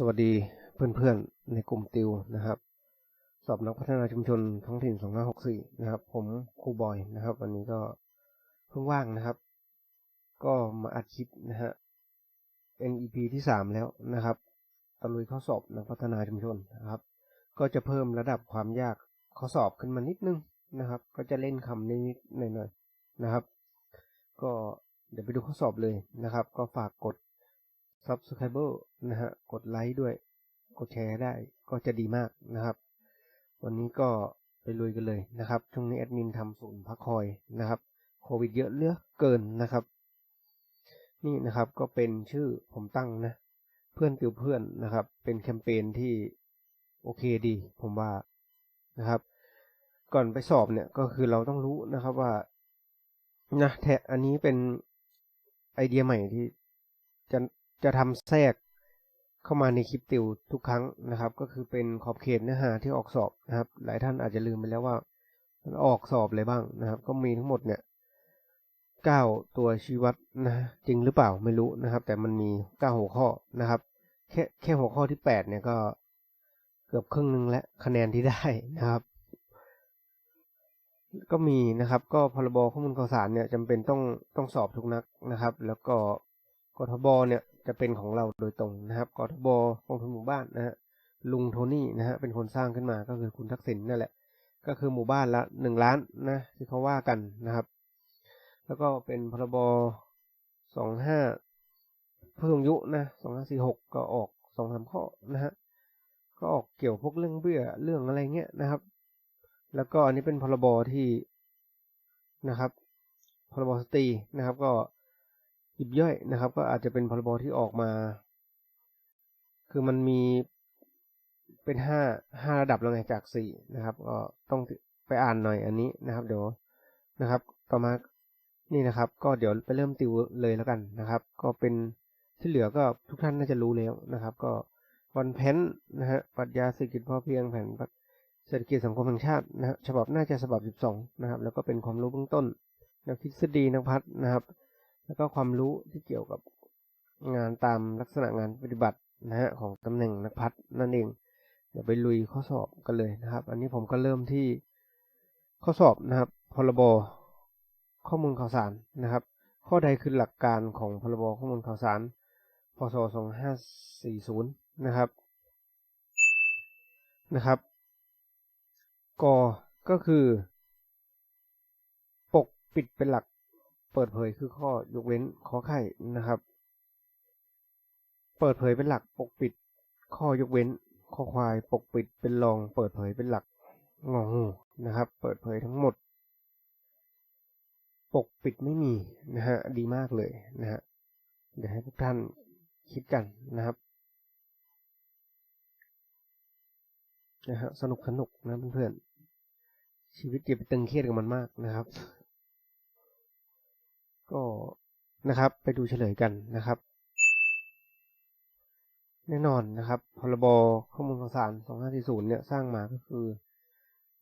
สวัสดีเพื่อนๆ ในกลุ่มติวนะครับ สอบนักพัฒนาชุมชนท้องถิ่น 2564 นะครับ ผมครูบอยนะครับ วันนี้ก็เพิ่งว่างนะครับ ก็มาอัดคลิปนะฮะ NEP ที่ 3 แล้วนะครับตะลุยข้อสอบนักพัฒนาชุมชนนะครับ ก็จะเพิ่มระดับความยากข้อสอบขึ้นมานิดนึงนะครับ ก็จะเล่นคำนิดๆหน่อยๆนะครับ ก็เดี๋ยวไปดูข้อสอบเลยนะครับ ก็ฝากกด Subscribe นะฮะ กดไลค์ด้วย กดแชร์ได้ก็จะดีมากนะครับ วันนี้ก็ไปลุยกันเลยนะครับ ช่วงนี้แอดมินทำศูนย์พักคอยนะครับโควิดเยอะเลือเกินนะครับ นี่นะครับก็เป็นชื่อผมตั้งนะ เพื่อนติวเพื่อนนะครับ เป็นแคมเปญที่โอเคดี ผมว่านะครับ ก่อนไปสอบเนี่ยก็คือเราต้องรู้นะครับว่านะแทอันนี้เป็นไอเดียใหม่ที่จะ จะทำแทรกเข้ามาในคลิปติวทุกครั้งนะครับ ก็คือเป็นขอบเขตเนื้อหาที่ออกสอบนะครับ หลายท่านอาจจะลืมไปแล้วว่ามันออกสอบอะไรบ้างนะครับ ก็มีทั้งหมดเนี่ยเก้าตัวชี้วัดนะจริงหรือเปล่าไม่รู้นะครับ แต่มันมีเก้าหัวข้อนะครับ แค่แค่หัวข้อที่แปดเนี่ยก็เกือบครึ่งหนึ่งและคะแนนที่ได้นะครับ ก็มีนะครับ ก็พรบข้อมูลข่าวสารเนี่ยจำเป็นต้องต้องสอบทุกนักนะครับ แล้วก็กทบเนี่ย จะเป็นของเราโดยตรงนะครับกทบกองทุนหมู่บ้านนะฮะลุงโทนี่นะฮะเป็นคนสร้างขึ้นมาก็คือคุณทักษิณนั่นแหละ ก็คือหมู่บ้านละหนึ่งล้านนะที่เขาว่ากันนะครับ แล้วก็เป็นพรบสองห้าเพิ่มอายุนะสองห้าสี่หกก็ออกสองสามข้อนะฮะก็ออกเกี่ยวพวกเรื่องเบี้ยเรื่องอะไรเงี้ยนะครับ แล้วก็อันนี้เป็นพรบที่นะครับพรบสตรีนะครับ ก็ ยิบย่อยนะครับ ก็อาจจะเป็นพรบที่ออกมา คือมันมีเป็นห้าห้าระดับแล้วไงจากสี่นะครับ ก็ต้องไปอ่านหน่อยอันนี้นะครับ เดี๋ยวนะครับ ต่อมานี่นะครับ ก็เดี๋ยวไปเริ่มติวเลยแล้วกันนะครับ ก็เป็นที่เหลือก็ทุกท่านน่าจะรู้แล้วนะครับ ก็วันแพนนะฮะปรัชญาเศรษฐกิจพอเพียงแผนเศรษฐกิจสังคมแห่งชาตินะฮะฉบับน่าจะฉบับ 12 นะครับ แล้วก็เป็นความรู้เบื้องต้นแนวทฤษฎีนักพัฒนะครับ แล้วก็ความรู้ที่เกี่ยวกับงานตามลักษณะงานปฏิบัตินะฮะของตำแหน่งนักพัฒนั่นเอง เดี๋ยวไปลุยข้อสอบกันเลยนะครับ อันนี้ผมก็เริ่มที่ข้อสอบนะครับพรบข้อมูลข่าวสารนะครับ ข้อใดคือหลักการของพรบข้อมูลข่าวสาร พศ 2540 นะครับนะครับกก็คือ ปกปิดเป็นหลัก ปิดเผยคือข้อยกเว้นขอไข่นะครับ เปิดเผยเป็นหลักปกปิด ข้อยกเว้นข้อควายปกปิดเป็นรอง เปิดเผยเป็นหลักงองูนะครับ เปิดเผยทั้งหมด ปกปิดไม่มีนะฮะดีมากเลยนะฮะเดี๋ยวให้ทุกท่านคิดกันนะครับนะฮะสนุกสนุกนะเพื่อนๆชีวิตอย่าไปตึงเครียดกับมันมากนะครับ ก็นะครับไปดูเฉลยกันนะครับ แน่นอนนะครับพรบข้อมูลข่าวสาร 2540 เนี่ยสร้างมาก็คือ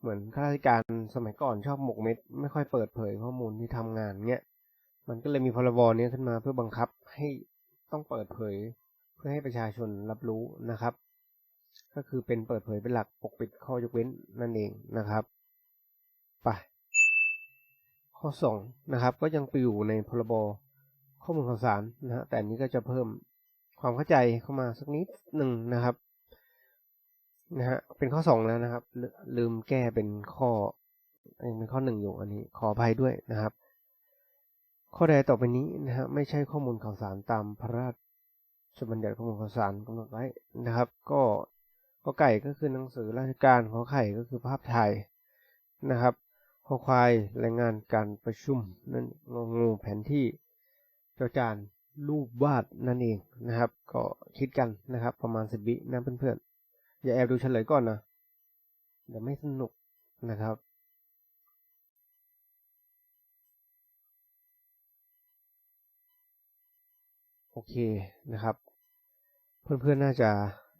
เหมือนข้าราชการสมัยก่อนชอบหมกเม็ด ไม่ค่อยเปิดเผยข้อมูลที่ทำงานเนี่ยมันก็เลยมีพรบนี้ขึ้นมาเพื่อบังคับให้ต้องเปิดเผย เพื่อให้ประชาชนรับรู้นะครับ ก็คือเป็นเปิดเผยเป็นหลักปกปิดข้อยกเว้นนั่นเองนะครับไป ข้อ2นะครับก็ยังไปอยู่ในพรบข้อมูลข่าวสารนะฮะแต่อันนี้ก็จะเพิ่มความเข้าใจเข้ามาสักนิดหนึ่งนะครับนะฮะเป็นข้อ 2 แล้วนะครับ ลืมแก้เป็นข้อเป็นข้อหนึ่งอยู่อันนี้ขออภัยด้วยนะครับ ข้อใดต่อไปนี้นะฮะไม่ใช่ข้อมูลข่าวสารตามพระราชบัญญัติข้อมูลข่าวสารกำหนดไว้นะครับ ก็ก็ไก่ก็คือหนังสือราชการขอไข่ก็คือภาพถ่ายนะครับ ข้อควายรายงานการประชุมนั่นงงูแผนที่จอจานรูปวาดนั่นเองนะครับ ก็คิดกันนะครับ ประมาณสิบวินะเพื่อนๆ อย่าแอบดูเฉลยก่อนนะเดี๋ยวไม่สนุกนะครับโอเคนะครับ เพื่อนๆน่าจะ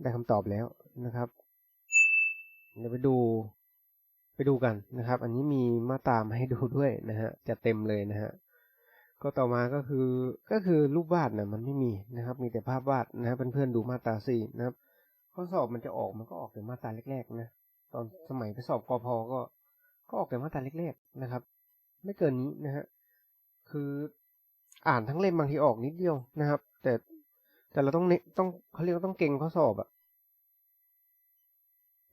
ได้คำตอบแล้วนะครับ เดี๋ยวไปดู ไปดูกันนะครับ อันนี้มีมาตรามาให้ดูด้วยนะฮะ จะเต็มเลยนะฮะ ก็ต่อมาก็คือก็คือรูปวาดนะมันไม่มีนะครับ มีแต่ภาพวาดนะครับเพื่อนๆดูมาตราสี่นะครับ ข้อสอบมันจะออกมันก็ออกแต่มาตราแรกๆนะตอนสมัยไปสอบกอพก็ก็ออกแต่มาตราแรกๆนะครับ ไม่เกินนี้นะฮะคืออ่านทั้งเล่มบางทีออกนิดเดียวนะครับ แต่แต่เราต้องเนต้องเขาเรียกว่าต้องเก่งข้อสอบอะ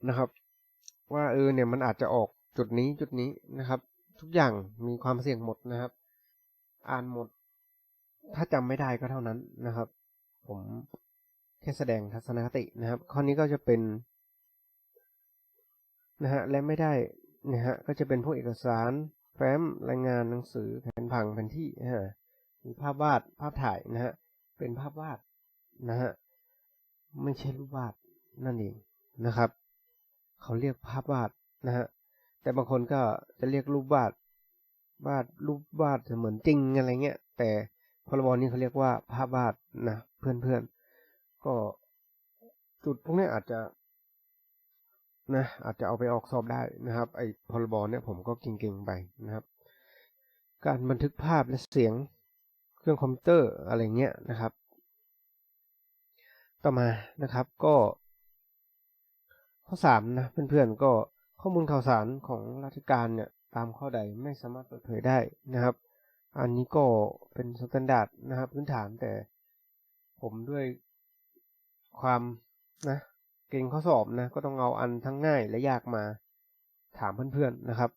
นะครับ ว่าเออเนี่ยมันอาจจะออกจุดนี้จุดนี้นะครับ ทุกอย่างมีความเสี่ยงหมดนะครับ อ่านหมด ถ้าจำไม่ได้ก็เท่านั้นนะครับ ผมแค่แสดงทัศนคตินะครับ ข้อนี้ก็จะเป็นนะฮะและไม่ได้นะฮะก็จะเป็นพวกเอกสาร แฟ้มรายงานหนังสือแผนผังแผนที่ฮะมีภาพวาดภาพถ่ายนะฮะเป็นภาพวาดนะฮะไม่ใช่รูปวาดนั่นเองนะครับ เขาเรียกภาพวาดนะฮะแต่บางคนก็จะเรียกรูปวาดวาดรูปวาดเหมือนจริงอะไรเงี้ย แต่พรบนี้เขาเรียกว่าภาพวาดนะเพื่อนๆ ก็จุดพวกนี้อาจจะนะอาจจะเอาไปออกสอบได้นะครับ ไอ้พรบเนี่ยผมก็เก่งๆไปนะครับ การบันทึกภาพและเสียงเครื่องคอมพิวเตอร์อะไรเงี้ยนะครับ ต่อมานะครับก็ ข้อสามนะเพื่อนๆก็ข้อมูลข่าวสารของราชการเนี่ยตามข้อใดไม่สามารถเปิดเผยได้นะครับ อันนี้ก็เป็นสแตนดาร์ดนะครับ พื้นฐานแต่ผมด้วยความนะเก่งข้อสอบนะก็ต้องเอาอันทั้งง่ายและยากมาถามเพื่อนๆนะครับ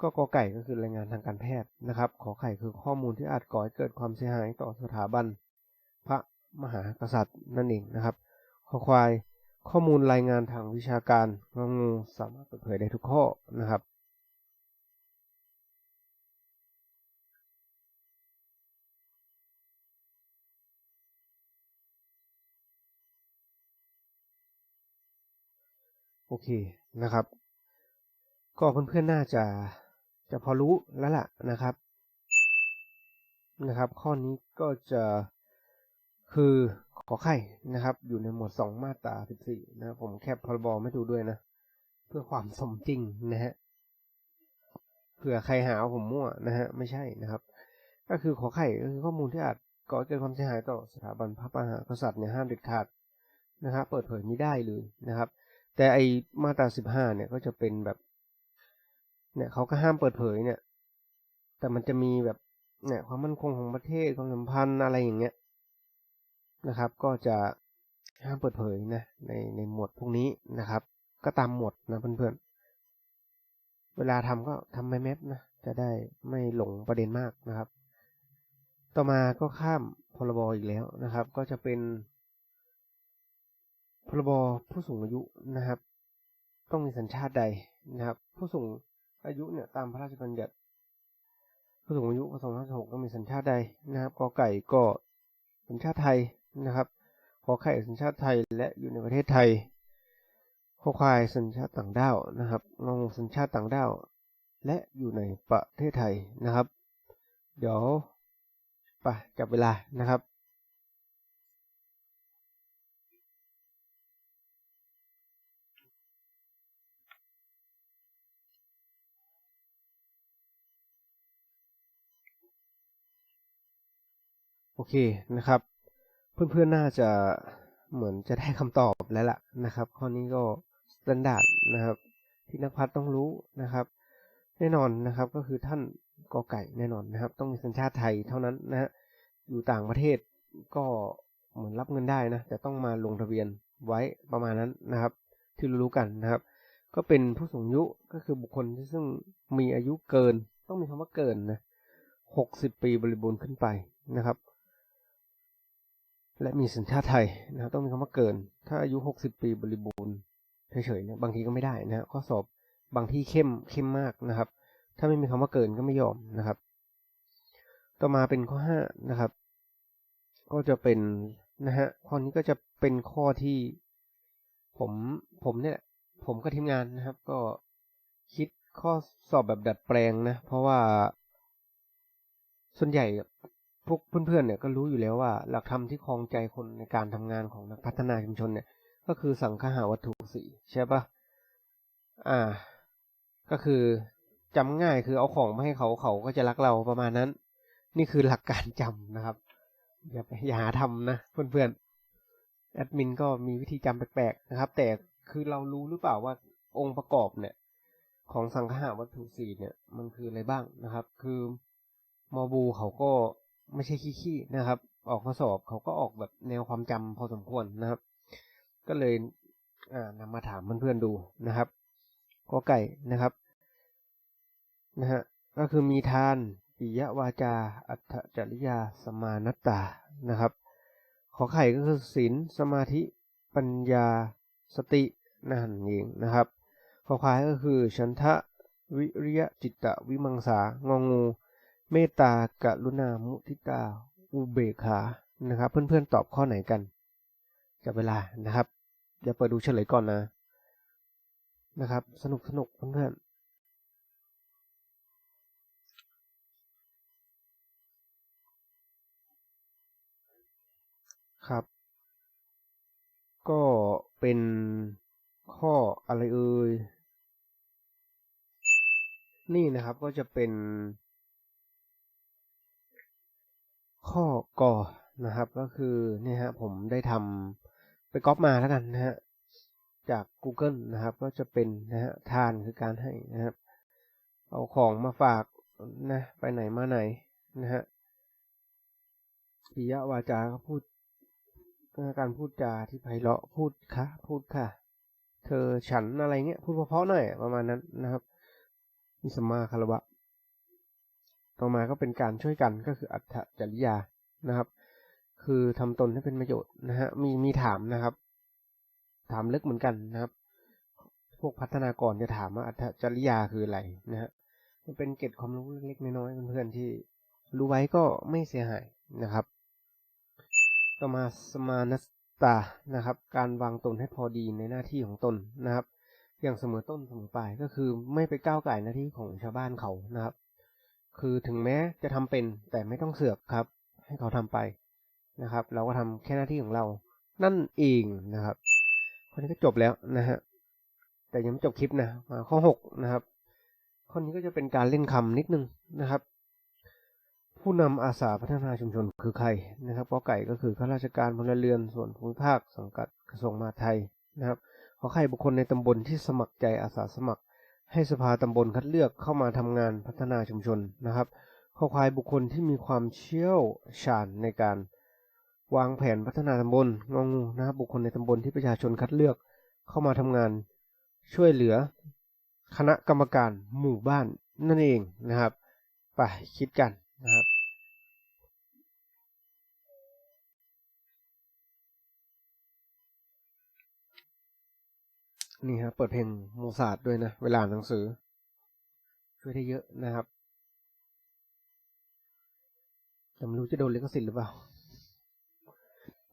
ก็กอไก่ก็คือรายงานทางการแพทย์นะครับ ขอไข่คือข้อมูลที่อาจก่อให้เกิดความเสียหายต่อสถาบัน พระมหากษัตริย์นั่นเองนะครับ ขอควาย ข้อมูลรายงานทางวิชาการงองูสามารถเปิดเผยได้ทุกข้อนะครับ โอเคนะครับ ก็เพื่อนๆน่าจะจะพอรู้แล้วล่ะนะครับนะครับ ข้อนี้ก็จะคือ ขอไข่นะครับ อยู่ในหมวดสองมาตราสิบสี่นะผมแคปพรบไม่ดูด้วยนะ เพื่อความสมจริงนะฮะเผื่อใครหาว่าผมมั่วนะฮะไม่ใช่นะครับ ก็คือขอไข่ก็คือข้อมูลที่อาจก่อให้เกิดความเสียหายต่อสถาบันพระมหากษัตริย์เนี่ยห้ามเด็ดขาดนะครับเปิดเผยไม่ได้เลยนะครับ แต่ไอมาตราสิบห้าเนี่ยก็จะเป็นแบบ เนี่ยเขาก็ห้ามเปิดเผยเนี่ย แต่มันจะมีแบบเนี่ยความมั่นคงของประเทศความสัมพันธ์อะไรอย่างเงี้ย นะครับ ก็จะห้ามเปิดเผยนะในในหมวดพวกนี้นะครับ ก็ตามหมวดนะเพื่อนๆ เวลาทำก็ทำไม่แมปนะจะได้ไม่หลงประเด็นมากนะครับ ต่อมาก็ข้ามพรบอีกแล้วนะครับ ก็จะเป็นพรบผู้สูงอายุนะครับ ต้องมีสัญชาติใดนะครับ ผู้สูงอายุเนี่ยตามพระราชบัญญัติผู้สูงอายุพศ2506ต้องมีสัญชาติใดนะครับกอไก่ก็สัญชาติไทย นะครับขอไข่สัญชาติไทยและอยู่ในประเทศไทยขอควายสัญชาติต่างด้าวนะครับงงสัญชาติต่างด้าว และอยู่ในประเทศไทยนะครับ เดี๋ยวไปจับเวลานะครับโอเคนะครับ เพื่อนๆน่าจะเหมือนจะได้คำตอบแล้วล่ะนะครับ ข้อนี้ก็สแตนดาร์ดนะครับ ที่นักพัฒต้องรู้นะครับ แน่นอนนะครับก็คือท่านกอไก่แน่นอนนะครับ ต้องมีสัญชาติไทยเท่านั้นนะฮะอยู่ต่างประเทศก็เหมือนรับเงินได้นะแต่ต้องมาลงทะเบียนไว้ประมาณนั้นนะครับ ที่รู้ๆกันนะครับ ก็เป็นผู้สูงอายุก็คือบุคคลที่ซึ่งมีอายุเกิน ต้องมีคำว่าเกินนะหกสิบปีบริบูรณ์ขึ้นไปนะครับ และมีสัญชาติไทยนะครับต้องมีคำว่าเกิน ถ้าอายุหกสิบปีบริบูรณ์เฉยๆเนี่ยบางทีก็ไม่ได้นะข้อสอบบางที่เข้มเข้มมากนะครับ ถ้าไม่มีคำว่าเกินก็ไม่ยอมนะครับ ต่อมาเป็นข้อห้านะครับ ก็จะเป็นนะฮะข้อนี้ก็จะเป็นข้อที่ผมผมเนี่ย ผมกับทีมงานนะครับ ก็คิดข้อสอบแบบดัดแปลงนะ เพราะว่าส่วนใหญ่ พวกเพื่อนๆเนี่ยก็รู้อยู่แล้วว่า หลักธรรมที่ครองใจคนในการทำงานของนักพัฒนาชุมชนเนี่ย ก็คือสังคหาวัตถุสี่ใช่ปะอ่า ก็คือจำง่ายคือเอาของมาให้เขาเขาก็จะรักเราประมาณนั้น นี่คือหลักการจำนะครับ อย่าไปอย่าหาทำนะเพื่อนๆแอดมินก็มีวิธีจำแปลกๆนะครับ แต่คือเรารู้หรือเปล่าว่าองค์ประกอบเนี่ย ของสังหาวัตถุสี่เนี่ย มันคืออะไรบ้างนะครับ คือมอบูเขาก็ ไม่ใช่ขี้ๆนะครับ ออกข้อสอบเขาก็ออกแบบแนวความจำพอสมควรนะครับ ก็เลยอ่านำมาถามเพื่อนๆดูนะครับก็ไก่นะครับนะฮะก็คือมีทานปิยวาจา อัตจริยา สมานัตตานะครับ ขอไข่ก็คือศีลสมาธิปัญญาสตินั่นเองนะครับ ขอควายก็คือฉันทะวิริยะจิตตะวิมังสางองู เมตตากรุณามุทิตา อุเบกขานะครับ เพื่อนๆตอบข้อไหนกันจับเวลานะครับเดี๋ยวเปิดดูเฉลยก่อนนะนะครับ สนุกสนุกเพื่อนๆครับ ก็เป็นข้ออะไรเอ่ย นี่นะครับก็จะเป็น ข้อก่อนะครับ ก็คือเนี่ยฮะผมได้ทำไปก๊อปมาแล้วกันนะฮะจาก Google นะครับ ก็จะเป็นนะฮะทานคือการให้นะครับ เอาของมาฝากนะไปไหนมาไหนนะฮะปิยวาจาก็พูดการพูดจาที่ไพเราะพูดค่ะพูดค่ะ เธอฉันอะไรเงี้ยพูดเพราะๆหน่อยประมาณนั้นนะครับมิสมาคารวะ ต่อมาก็เป็นการช่วยกันก็คืออัตจริยานะครับ คือทำตนให้เป็นประโยชน์นะฮะมีมีถามนะครับ ถามลึกเหมือนกันนะครับ พวกพัฒนากรจะถามว่าอัตจริยาคืออะไรนะฮะมันเป็นเกร็ดความรู้เล็กๆน้อยๆเพื่อนๆที่รู้ไว้ก็ไม่เสียหายนะครับ ต่อมาสมานัสตานะครับ การวางตนให้พอดีในหน้าที่ของตนนะครับ อย่างเสมอต้นเสมอปลายก็คือไม่ไปก้าวไก่หน้าที่ของชาวบ้านเขานะครับ คือถึงแม้จะทำเป็นแต่ไม่ต้องเสือกครับ ให้เขาทำไปนะครับ เราก็ทำแค่หน้าที่ของเรา นั่นเองนะครับข้อนี้ก็จบแล้วนะฮะแต่ยังไม่จบคลิปนะมาข้อหกนะครับ ข้อนี้ก็จะเป็นการเล่นคำนิดนึงนะครับ ผู้นำอาสาพัฒนาชุมชนคือใครนะครับกอไก่ก็คือข้าราชการพลเรือนส่วนภูมิภาคสังกัดกระทรวงมหาดไทยนะครับขอไข่บุคคลในตำบลที่สมัครใจอาสาสมัคร ให้สภาตำบลคัดเลือกเข้ามาทำงานพัฒนาชุมชนนะครับขอควายบุคคลที่มีความเชี่ยวชาญในการวางแผนพัฒนาตำบลงงูนะครับบุคคลในตำบลที่ประชาชนคัดเลือกเข้ามาทำงาน ช่วยเหลือ คณะกรรมการหมู่บ้านนั่นเองนะครับไปคิดกันนะครับ นี่ครับเปิดเพลงโมซาร์ทด้วยนะ เวลาอ่านหนังสือ ช่วยได้เยอะนะครับแต่ไม่รู้จะโดนลิขสิทธิ์หรือเปล่า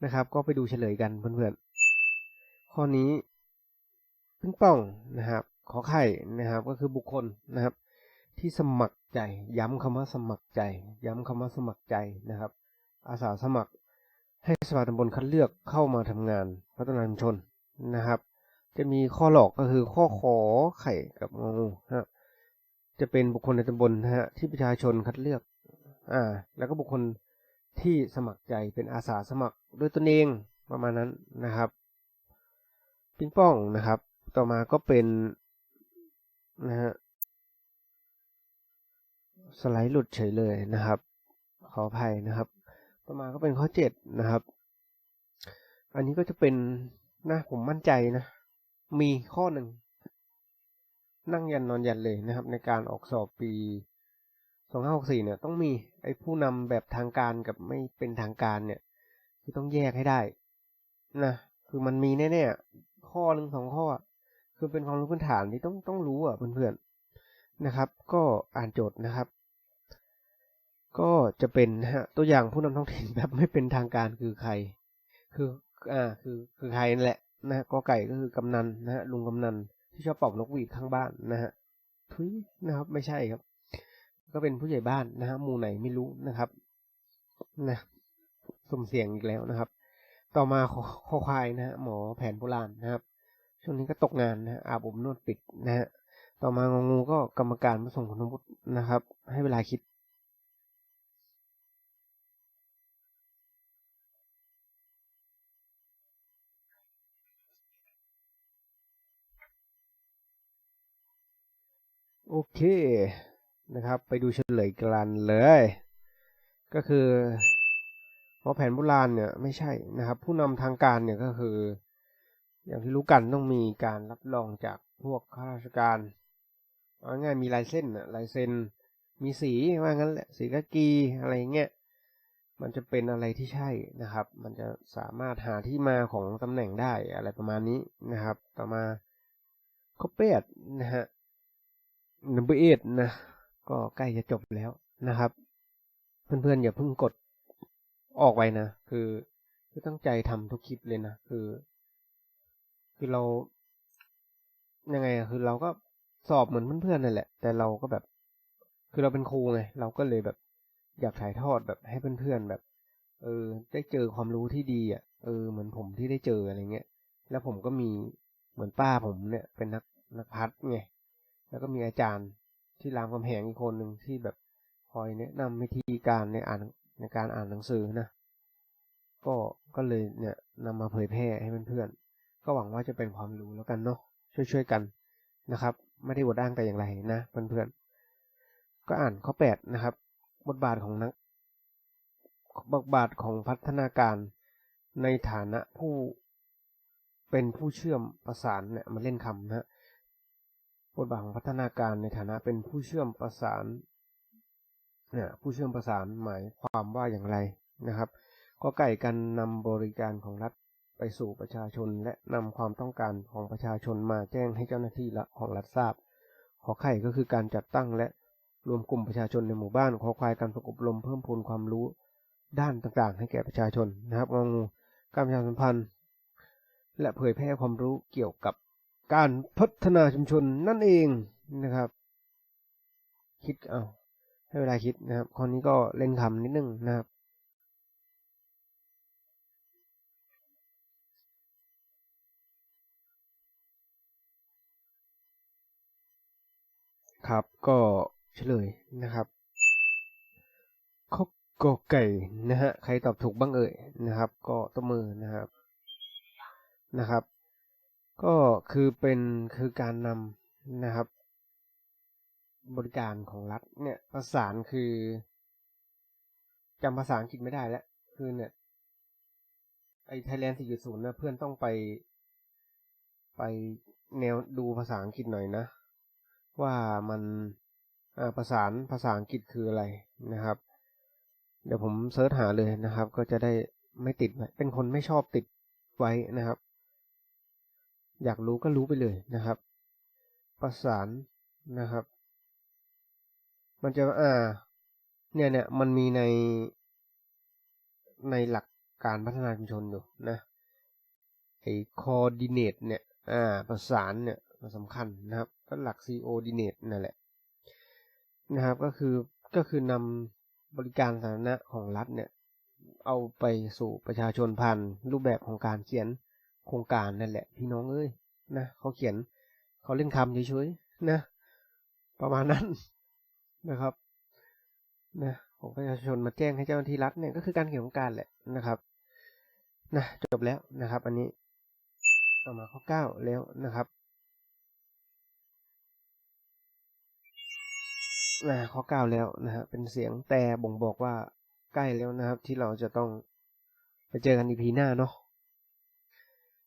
นะครับ ก็ไปดูเฉลยกันเพื่อนๆ ข้อนี้พึ่งป้องนะครับ ขอไข่นะครับ ก็คือบุคคลนะครับ ที่สมัครใจ ย้ำคำว่าสมัครใจ ย้ำคำว่าสมัครใจนะครับ อาสาสมัครให้สภาตำบลคัดเลือกเข้ามาทำงานพัฒนาชุมชนนะครับ จะมีข้อหลอกก็คือข้อขอไข่กับงูนะจะเป็นบุคคลในตำบลนะฮะที่ประชาชนคัดเลือก อ่า แล้วก็บุคคลที่สมัครใจเป็นอาสาสมัครด้วยตนเองประมาณนั้นนะครับปิงป้องนะครับ ต่อมาก็เป็นนะฮะสไลด์หลุดเฉยเลยนะครับ ขออภัยนะครับ ต่อมาก็เป็นข้อเจ็ดนะครับ อันนี้ก็จะเป็นนะผมมั่นใจนะ มีข้อหนึ่ง นั่งยันนอนยันเลยนะครับ ในการออกสอบปีสองห้าหกสี่เนี่ย ต้องมีไอ้ผู้นำแบบทางการกับไม่เป็นทางการเนี่ยคือต้องแยกให้ได้นะคือมันมีแน่ๆข้อหนึ่งสองข้อ คือเป็นความรู้พื้นฐานที่ต้องต้องรู้อะเพื่อนๆนะครับ ก็อ่านโจทย์นะครับ ก็จะเป็นฮะตัวอย่างผู้นำท้องถิ่นแบบไม่เป็นทางการคือใคร คืออ่าคือคือใครนั่นแหละ นะกอไก่ก็คือกำนันนะฮะลุงกำนันที่ชอบเป่านกหวีดข้างบ้านนะฮะทุยนะครับ ไม่ใช่ครับ ก็เป็นผู้ใหญ่บ้านนะฮะหมู่ไหนไม่รู้นะครับ นะสมเสียงอีกแล้วนะครับ ต่อมาคอควายนะฮะหมอแผนโบราณนะครับ ช่วงนี้ก็ตกงานนะอาบอบนวดปิดนะฮะต่อมางงูก็กรรมการมาส่งคุณวุฒินะครับ ให้เวลาคิด โอเคนะครับ ไปดูเฉลยกันเลย ก็คือเพราะแผนโบราณเนี่ยไม่ใช่นะครับ ผู้นำทางการเนี่ยก็คือ อย่างที่รู้กันต้องมีการรับรองจากพวกข้าราชการเอาง่ายมีลายเส้นอะลายเซ็นมีสีว่างั้นแหละสีกากีอะไรเงี้ยมันจะเป็นอะไรที่ใช่นะครับ มันจะสามารถหาที่มาของตำแหน่งได้อะไรประมาณนี้นะครับ ต่อมาข้อแปดนะฮะ number eight นะ ก็ใกล้จะจบแล้วนะครับ เพื่อนๆ อย่าเพิ่งกดออกไปนะ คือคือตั้งใจทำทุกคลิปเลยนะ คือ คือเรา ยังไงคือเราก็สอบเหมือนเพื่อนๆนั่นแหละ แต่เราก็แบบ คือเราเป็นครูไง เราก็เลยแบบ อยากถ่ายทอดแบบให้เพื่อนๆแบบ เออ ได้เจอความรู้ที่ดีอะ เออ เหมือนผมที่ได้เจออะไรเงี้ย แล้วผมก็มีเหมือนป้าผมเนี่ย เป็นนักนักพัฒน์ไง แล้วก็มีอาจารย์ที่รามคำแหงอีกคนหนึ่งที่แบบคอยแนะนำวิธีการในอ่านในการอ่านหนังสือนะ ก็ก็เลยเนี่ยนำมาเผยแพร่ให้เพื่อนๆก็หวังว่าจะเป็นความรู้แล้วกันเนาะช่วยๆกันนะครับ ไม่ได้อวดอ้างแต่อย่างไรนะเพื่อนๆก็อ่านข้อแปดนะครับ บทบาทของนักบทบาทของพัฒนาการในฐานะผู้เป็นผู้เชื่อมประสานเนี่ยมาเล่นคำนะฮะ บทบาทของพัฒนาการในฐานะเป็นผู้เชื่อมประสานเนี่ยผู้เชื่อมประสานหมายความว่าอย่างไรนะครับ ก็ไก่การนำบริการของรัฐไปสู่ประชาชน และนำความต้องการของประชาชนมาแจ้งให้เจ้าหน้าที่ละของรัฐทราบ ขอไข่ก็คือการจัดตั้งและรวมกลุ่มประชาชนในหมู่บ้าน ขอควายการฝึกบรมเพิ่มพูนความรู้ด้านต่างๆ ให้แก่ประชาชนนะครับงองูการประชาสัมพันธ์ และเผยแพร่ความรู้เกี่ยวกับ การพัฒนาชุมชนนั่นเองนะครับ คิดเอาให้เวลาคิดนะครับข้อนี้ก็เล่นคำนิดนึงนะครับ ครับก็เฉลยนะครับข้อกอไก่นะฮะใครตอบถูกบ้างเอ่ยนะครับ ก็ตบมือนะครับนะครับ ก็คือเป็นคือการนำนะครับ บริการของรัฐเนี่ยประสานคือจำภาษาอังกฤษไม่ได้แล้ว คือเนี่ยไอ้ Thailand 4.0นะเพื่อนต้องไป ไปแนวดูภาษาอังกฤษหน่อยนะ ว่ามันอ่าประสานภาษาอังกฤษคืออะไรนะครับ เดี๋ยวผมเซิร์ชหาเลยนะครับ ก็จะได้ไม่ติด เป็นคนไม่ชอบติดไว้นะครับ อยากรู้ก็รู้ไปเลยนะครับ ประสานนะครับ มันจะอ่า เนี่ยเนี่ยมันมีในในหลักการพัฒนาชุมชนอยู่นะไอ้ coordinate เนี่ยอ่าประสานเนี่ยมันสำคัญนะครับ ก็หลัก coordinate นั่นแหละนะครับ ก็คือก็คือนำบริการสาธารณะของรัฐเนี่ย เอาไปสู่ประชาชนผ่านรูปแบบของการเขียน โครงการนั่นแหละ พี่น้องเอ้ยนะเขาเขียนเขาเล่นคำเฉยๆนะ ประมาณนั้นนะครับนะของประชาชนมาแจ้งให้เจ้าหน้าที่รัฐเนี่ยก็คือการเขียนโครงการแหละนะครับนะจบแล้วนะครับ อันนี้ต่อมาข้อเก้าแล้วนะครับนะข้อเก้าแล้วนะฮะเป็นเสียงแต่บ่งบอกว่าใกล้แล้วนะครับ ที่เราจะต้องไปเจอกันอีพีหน้าเนาะ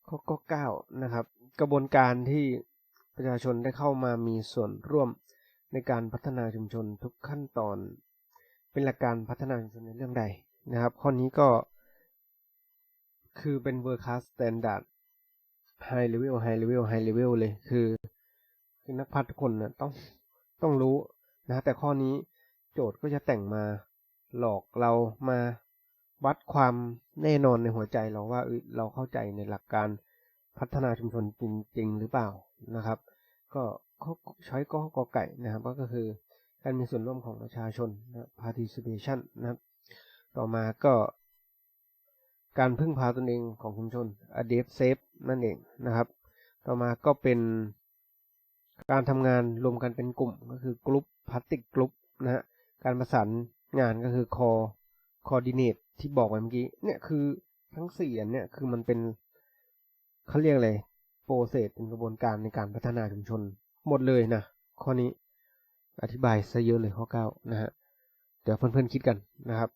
ข้อข้อเก้านะครับ กระบวนการที่ประชาชนได้เข้ามามีส่วนร่วมในการพัฒนาชุมชนทุกขั้นตอน เป็นหลักการพัฒนาชุมชนในเรื่องใดนะครับ ข้อนี้ก็คือเป็น world class standard high level high level high level เลยคือคือนักพัฒทุกคนนะต้องต้องรู้นะแต่ข้อนี้โจทย์ก็จะแต่งมาหลอกเรามา วัดความแน่นอนในหัวใจเราว่าเราเข้าใจในหลักการพัฒนาชุมชนจริง ๆ หรือเปล่านะครับ ก็ข้อใช้ก็กอไก่นะครับ ก็คือการมีส่วนร่วมของประชาชนนะ participation นะครับ ต่อมาก็ การพึ่งพาตนเองของชุมชน a d e p safe นั่นเองนะครับ ต่อมาก็เป็นการทำงานรวมกันเป็นกลุ่มก็คือกลุ่มพลาสติกกลุ่มนะฮะการประสานงานก็คือ core coordinate ที่บอกไว้เมื่อกี้ เนี่ยคือทั้งสี่อันเนี่ยคือมันเป็นเขาเรียกอะไรโปรเซสเป็นกระบวนการในการพัฒนาชุมชน หมดเลยนะข้อนี้อธิบายซะเยอะเลยข้อเก้านะฮะเดี๋ยวเพื่อนๆคิดกันนะครับ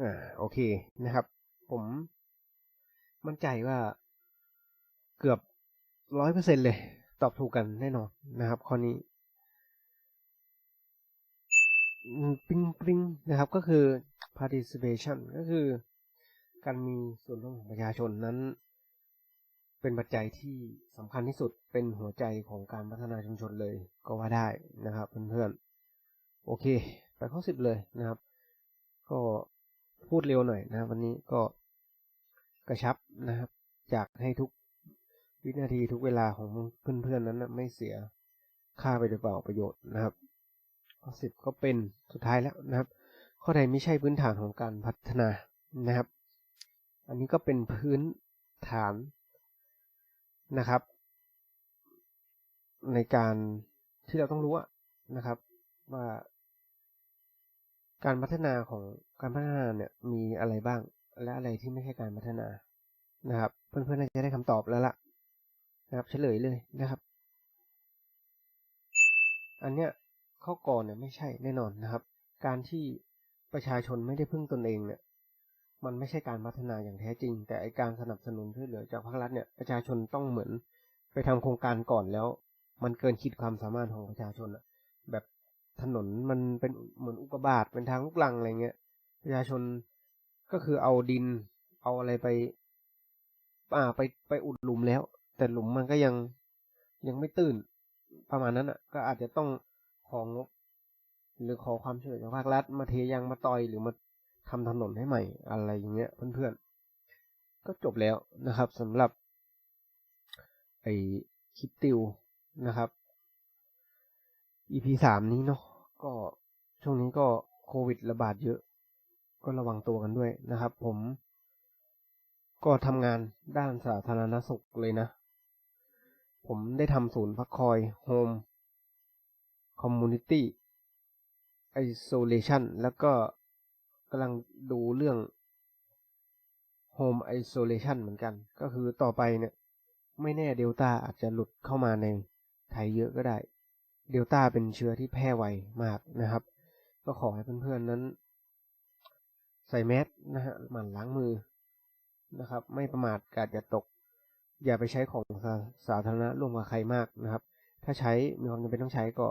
อ่าโอเคนะครับ ผมมั่นใจว่าเกือบ ร้อยเปอร์เซ็นเลย ตอบถูกกันแน่นอนนะครับ ข้อนี้ปิงปิงนะครับ ก็คือ participation ก็คือ การมีส่วนร่วมของประชาชนนั้น เป็นปัจจัยที่สำคัญที่สุดเป็นหัวใจของการพัฒนาชุมชนเลยก็ว่าได้นะครับเพื่อนๆโอเค ไปข้อสิบเลยนะครับ ก็พูดเร็วหน่อยนะวันนี้ก็กระชับนะครับอยากให้ทุก วินาทีทุกเวลาของเพื่อนๆนั้นนะไม่เสียค่าไปโดยเปล่าประโยชน์นะครับข้อสิบก็เป็นสุดท้ายแล้วนะครับ ข้อใดไม่ใช่พื้นฐานของการพัฒนานะครับ อันนี้ก็เป็นพื้นฐานนะครับ ในการที่เราต้องรู้นะครับ ว่าการพัฒนาของการพัฒนาเนี่ยมีอะไรบ้าง และอะไรที่ไม่ใช่การพัฒนานะครับ เพื่อนๆน่าจะได้คำตอบแล้วล่ะ นะครับเฉลยเลยนะครับ อันเนี้ยข้อก่อนเนี่ยไม่ใช่แน่นอนนะครับ การที่ประชาชนไม่ได้พึ่งตนเองเนี่ย มันไม่ใช่การพัฒนาอย่างแท้จริง แต่ไอการสนับสนุนช่วยเหลือจากภาครัฐเนี่ยประชาชนต้องเหมือนไปทำโครงการก่อนแล้ว มันเกินขีดความสามารถของประชาชนอะแบบถนนมันเป็นเหมือนอุกกาบาตเป็นทางลูกลังอะไรเงี้ยประชาชนก็คือเอาดิน เอาอะไรไป อ่าไปไปอุดหลุมแล้ว แต่หลุมมันก็ยังยังไม่ตื้นประมาณนั้นอะ ก็อาจจะต้องของงบหรือขอความช่วยเหลือจากภาครัฐ มาเทยางมาต่อยหรือมาทำถนนให้ใหม่อะไรอย่างเงี้ยเพื่อนๆ ก็จบแล้วนะครับสำหรับ ไอคลิปติวนะครับ EP สามนี้เนาะก็ช่วงนี้ก็โควิดระบาดเยอะ ก็ระวังตัวกันด้วยนะครับ ผม ก็ทำงานด้านสาธารณสุขเลยนะ ผมได้ทำศูนย์พักคอยโฮมคอมมูนิตี้ไอโซเลชันแล้วก็กำลังดูเรื่อง Home Isolation เหมือนกัน ก็คือต่อไปเนี่ย ไม่แน่เดลต้าอาจจะหลุดเข้ามาในไทยเยอะก็ได้ เดลต้าเป็นเชื้อที่แพร่ไวมากนะครับ ก็ขอให้เพื่อนๆนั้น ใส่แมสนะฮะหมั่นล้างมือนะครับ ไม่ประมาทกาดอย่าตก อย่าไปใช้ของสาสาธารณะร่วมกับใครมากนะครับ ถ้าใช้มีความจำเป็นต้องใช้ก็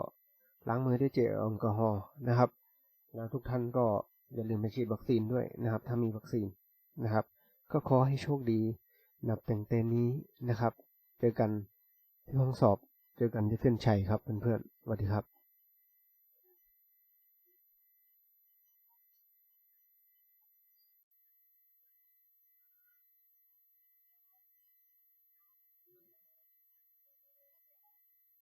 ล้างมือด้วยเจลแอลกอฮอล์นะครับ แล้วทุกท่านก็อย่าลืมไปฉีดวัคซีนด้วยนะครับ ถ้ามีวัคซีนนะครับ ก็ขอให้โชคดีนับแต่งเต้นนี้นะครับ เจอกันที่ห้องสอบ เจอกันที่เส้นชัยครับเพื่อนๆสวัสดีครับ